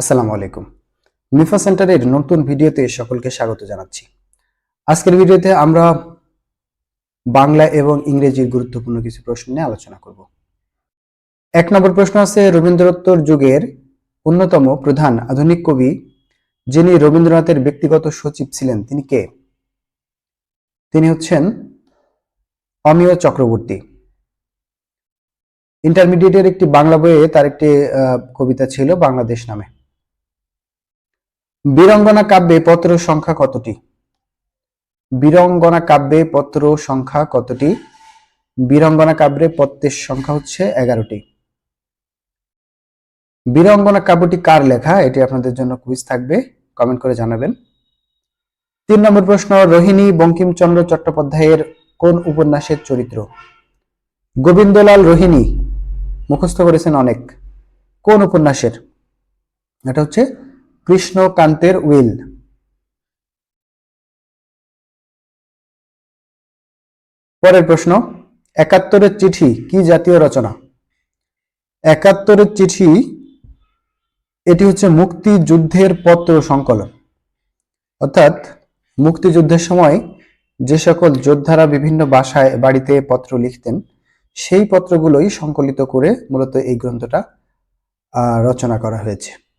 আসসালামু আলাইকুম। নিফা সেন্টারের নতুন ভিডিওতে সকলকে স্বাগত জানাচ্ছি। আজকের ভিডিওতে আমরা বাংলা এবং ইংরেজির গুরুত্বপূর্ণ কিছু প্রশ্ন নিয়ে আলোচনা করব। এক নম্বর প্রশ্ন আছে রবীন্দ্রোত্তর যুগের অন্যতম প্রধান আধুনিক কবি, যিনি রবীন্দ্রনাথের ব্যক্তিগত সচিব ছিলেন, তিনি কে? তিনি হচ্ছেন অমিয় চক্রবর্তী। ইন্টারমিডিয়েটের একটি বাংলা বইয়ে তার একটি কবিতা ছিল বাংলাদেশ নামে। বীরঙ্গনা কাব্যে পত্র সংখ্যা কতটি? বীরঙ্গনা কাব্যে পত্র সংখ্যা কতটি? বীরঙ্গনা কাব্যে পত্রের সংখ্যা হচ্ছে এগারোটি। বীরঙ্গনা কাব্যটি কার লেখা? এটি আপনাদের জন্য কুইজ থাকবে। কমেন্ট করে জানাবেন। তিন নম্বর প্রশ্ন, রোহিণী বঙ্কিমচন্দ্র চট্টোপাধ্যায়ের কোন উপন্যাসের চরিত্র? গোবিন্দলাল রোহিণী মুখস্থ করেছেন অনেক। কোন উপন্যাসের? এটা হচ্ছে কৃষ্ণকান্তের উইল। পরের প্রশ্ন, একাত্তরের চিঠি কি জাতীয় রচনা? একাত্তরের চিঠি, এটি হচ্ছে মুক্তিযুদ্ধের পত্র সংকলন। অর্থাৎ মুক্তিযুদ্ধের সময় যে সকল যোদ্ধারা বিভিন্ন বাসায়, বাড়িতে পত্র লিখতেন, সেই পত্রগুলোই সংকলিত করে মূলত এই গ্রন্থটা রচনা করা হয়েছে।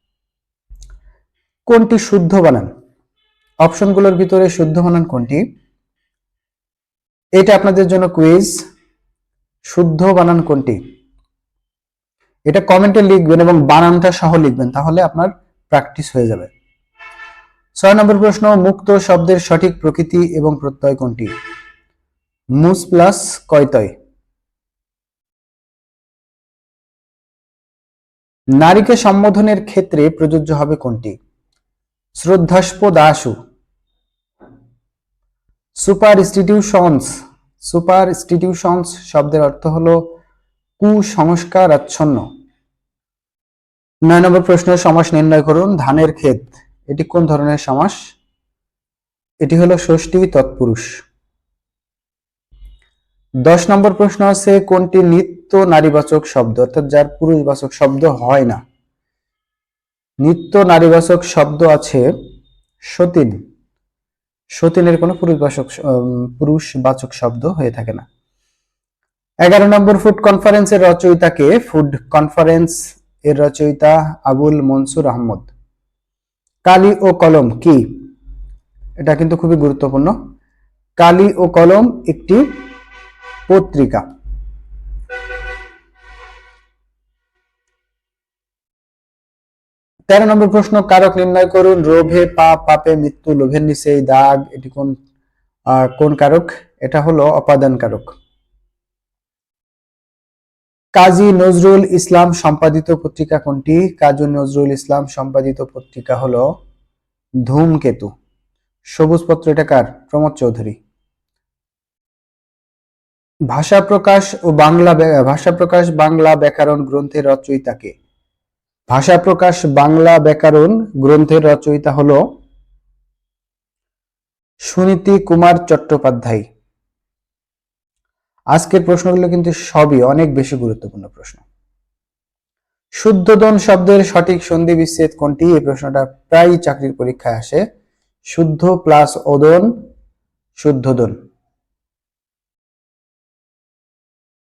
কোনটি শুদ্ধ বানান? অপশনগুলোর ভিতরে শুদ্ধ বানান কোনটি? এটা আপনাদের জন্য কুইজ। শুদ্ধ বানান কোনটি? এটা কমেন্টে লিখবেন এবং বানানটা সহ লিখবেন, তাহলে আপনার প্র্যাকটিস হয়ে যাবে। ছয় নম্বর প্রশ্ন, মুক্ত শব্দের সঠিক প্রকৃতি এবং প্রত্যয় কোনটি? মুস প্লাস কয়তয় নারীকে সম্বোধনের ক্ষেত্রে প্রযোজ্য হবে কোনটি? শ্রদ্ধাস্পদ আশু সুপার ইনস্টিটিউশনস। সুপার ইনস্টিটিউশনস শব্দের অর্থ হলো কুসংস্কার আচ্ছন্ন নয় নম্বর প্রশ্নের সমাস নির্ণয় করুন, ধানের ক্ষেত। এটি কোন ধরনের সমাস? এটি হলো ষষ্ঠী তৎপুরুষ। দশ নম্বর প্রশ্ন আছে, কোনটি নিত্য নারীবাচক শব্দ? অর্থাৎ যার পুরুষবাচক শব্দ হয় না। নিত্য নারীবাচক শব্দ আছে সতীন। সতীনের কোনো পুরুষবাচক পুরুষবাচক শব্দ হয়ে থাকে না। এগারো নম্বর ফুড কনফারেন্সের রচয়িতাকে ফুড কনফারেন্স এর রচয়িতা আবুল মনসুর আহমদ। কালি ও কলম কি? এটা কিন্তু খুবই গুরুত্বপূর্ণ। কালি ও কলম একটি পত্রিকা। তেরো নম্বর প্রশ্ন, কারক নির্ণয় করুন লোভে পাপ পাপে মৃত্যু, লোভের নিচে দাগ, এটি কোন কোন কারক? এটা হলো অপাদান কারক। কাজী নজরুল ইসলাম সম্পাদিত পত্রিকা কোনটি? কাজী নজরুল ইসলাম সম্পাদিত পত্রিকা হলো ধূমকেতু। সবুজ পত্র এটা কার? প্রমোদ চৌধুরী। ভাষা প্রকাশ ও বাংলা ভাষা প্রকাশ বাংলা ব্যাকরণ গ্রন্থের রচয়িতাকে। ভাষা প্রকাশ বাংলা ব্যাকরণ গ্রন্থের রচয়িতা হল সুনীতি কুমার চট্টোপাধ্যায়। আজকের প্রশ্নগুলো কিন্তু সবই অনেক বেশি গুরুত্বপূর্ণ প্রশ্ন। শুদ্ধোদন শব্দের সঠিক সন্ধি বিচ্ছেদ কোনটি? এই প্রশ্নটা প্রায় চাকরির পরীক্ষায় আসে। শুদ্ধ প্লাস ওদন শুদ্ধোদন।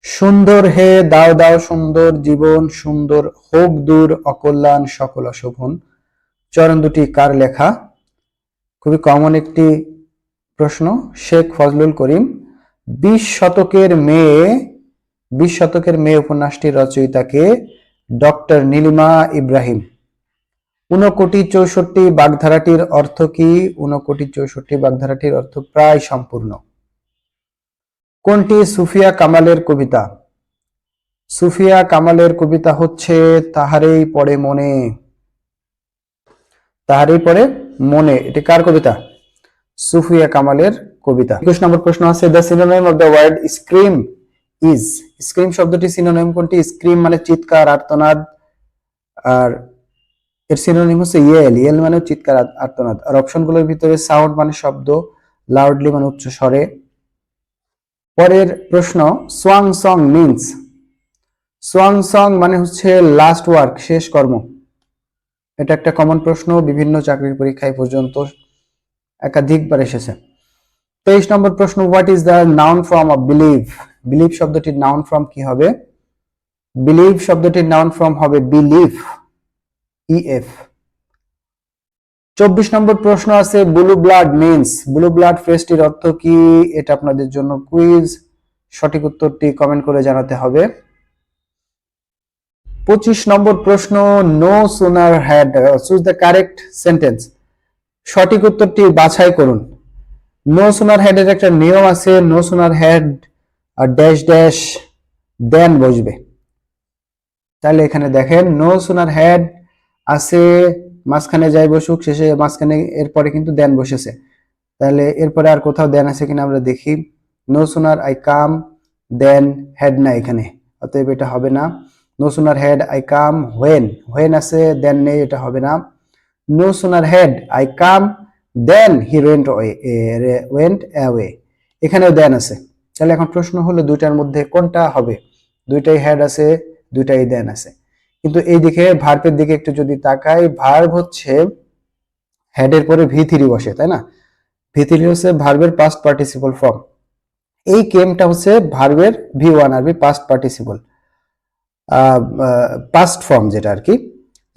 সুন্দর হে, দাও দাও সুন্দর জীবন, সুন্দর হোক, দূর, অকল্যাণ, সকল অশোভন। চরণ দুটি কার লেখা? খুবই কমন একটি প্রশ্ন, শেখ ফজলুল করিম। বিশ শতকের মেয়ে, বিশ শতকের মেয়ে উপন্যাসটির রচয়িতাকে ডক্টর নীলিমা ইব্রাহিম। ঊনকোটি চৌষট্টি বাগধারাটির অর্থ কি? ঊনকোটি চৌষট্টি বাগধারাটির অর্থ প্রায় সম্পূর্ণ। কোনটি সুফিয়া কামালের কবিতা? সুফিয়া কামালের কবিতা হচ্ছে, তাহারেই পড়ে মনে। তাহারেই পড়ে মনে, এটি কার কবিতা? সুফিয়া কামালের কবিতা। একুশ নম্বর প্রশ্ন আছে the synonym of the word scream is scream শব্দটি সিনোনিম কোনটি? স্ক্রিম মানে চিৎকার, আর্তনাদ। আর এর সিনোনিম হচ্ছে ইয়েল ইয়েল মানে চিৎকার, আর্তনাদ। আর অপশনগুলোর ভিতরে সাউন্ড মানে শব্দ লাউডলি মানে উচ্চ স্বরে। পরের প্রশ্ন, swan song means swan song মানে হচ্ছে লাস্ট ওয়ার্ক শেষ কর্ম। এটা একটা কমন প্রশ্ন, বিভিন্ন চাকরির পরীক্ষায় পর্যন্ত একাধিকবার এসেছে। তেইশ নম্বর প্রশ্ন what is the noun form of believe believe শব্দটির নাউন ফর্ম কি হবে? বিলিভ শব্দটির নাউন ফর্ম হবে বিলিভ ইএফ চব্বিশ নম্বর প্রশ্ন আছে blue blood means blue blood ফ্রেজটির অর্থ কি? এটা আপনাদের জন্য কুইজ সঠিক উত্তরটি কমেন্ট করে জানাতে হবে। পঁচিশ নম্বর প্রশ্ন no sooner had choose the correct sentence সঠিক উত্তরটি বাছাই করুন। নো সোনার হ্যাডের একটা নিয়ম আছে no sooner had dash dash দেন বসবে। তাহলে এখানে দেখেন নো সোনার হ্যাড আছে মাঝখানে যাই বসুক, শেষে মাঝখানে এরপরে কিন্তু দেন বসেছে। তাহলে এরপরে আর কোথাও দেন আছে কিনা আমরা দেখি। No sooner I come then had না এখানে, অতএব এটা হবে না। No sooner had I come when when আছে দেন নেই, এটা হবে না। No sooner had I come then he went went away এখানেও দেন আছে। তাহলে এখন প্রশ্ন হলো দুইটার মধ্যে কোনটা হবে? দুইটাই হেড আছে, দুইটাই দেন আছে। কিন্তু এই দিকে ভার্বের দিকে একটু যদি তাকাই ভার্ব হচ্ছে হেডের পরে ভি থ্রি বসে, তাই না? ভি থ্রি হচ্ছে ভার্বের পাস্ট পার্টিসিপল ফর্ম এই কেমটা হচ্ছে ভার্বের ভি ওয়ান আর V past participle past form যেটা আর কি।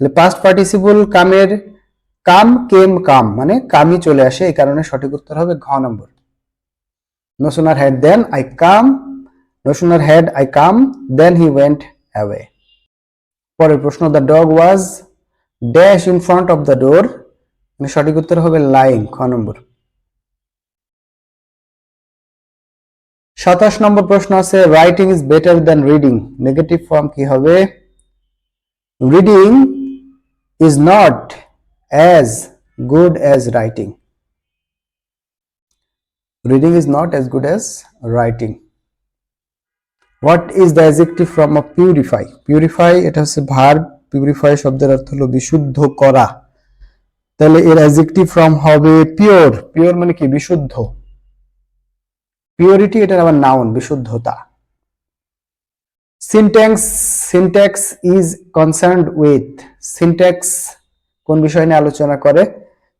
পাস্ট পার্টিসিপল কামের কাম, কেম, কাম মানে কামই চলে আসে, এই কারণে সঠিক উত্তর হবে ঘ নম্বর। No sooner had then I come no sooner had I come then he went away পরের প্রশ্ন the dog was dash in front of the door সঠিক উত্তর হবে লাইং খ নম্বর। সাতাশ নম্বর প্রশ্ন আছে writing is better than reading negative form কি হবে? Reading is not as good as writing reading is not as good as writing what is the adjective form of purify purify এটা হচ্ছে ভার পিউরিফাই শব্দের অর্থ হলো বিশুদ্ধ করা। তাহলে এর অ্যাজেক্টিভ ফর্ম হবে পিওর পিওর মানে কি? বিশুদ্ধ। পিওরিটি এটার আবার নাউন বিশুদ্ধতা। Syntax syntax is concerned with syntax কোন বিষয় নিয়ে আলোচনা করে?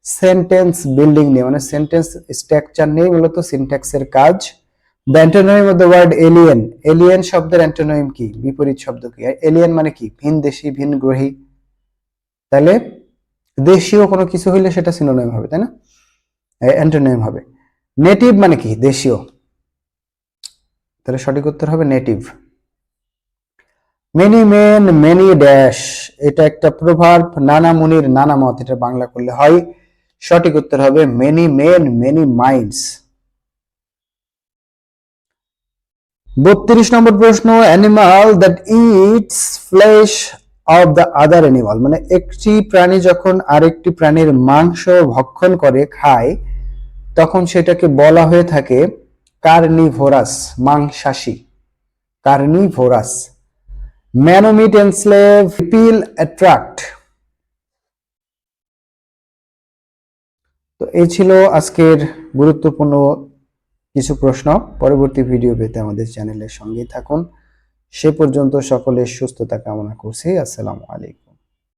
সেন্টেন্স বিল্ডিং নিয়ে মানে সেন্টেন্স স্ট্রাকচার নিয়ে মূলত সিনট্যাক্সের কাজ। The antonym of the word alien alien শব্দের অ্যান্টোনিম কি? বিপরীত শব্দ কি? এলিয়েন মানে কি? ভিন দেশি, ভিন গ্রহী। তাহলে দেশীয় কোনো কিছু হইলে সেটা সিনোনিম হবে, তাই না? অ্যান্টোনিম হবে। নেটিভ মানে কি? দেশীয়। তাহলে সঠিক উত্তর হবে native many men many dash এটা একটা প্রভাব, নানা মুনির, নানা মত। এটা বাংলা করলে হয়। সঠিক উত্তর হবে মেনি মেন মেনি মাইন্ডস বত্রিশ নম্বর প্রশ্ন animal that eats flesh of the other animal মানে একটি প্রাণী যখন আরেকটি প্রাণীর মাংস ভক্ষণ করে, খায়, তখন সেটাকে বলা হয়ে থাকে কার্নিভোরাস মাংসাশী কার্নিভোরাস ম্যানোমিট এনস্লেভ পিল অ্যাট্রাক্ট তো এই ছিল আজকের গুরুত্বপূর্ণ কিছু প্রশ্ন পরবর্তী ভিডিও পেতে আমাদের চ্যানেলের সঙ্গেই থাকুন। সে পর্যন্ত সকলের সুস্থতা কামনা করছি। আসসালামু আলাইকুম।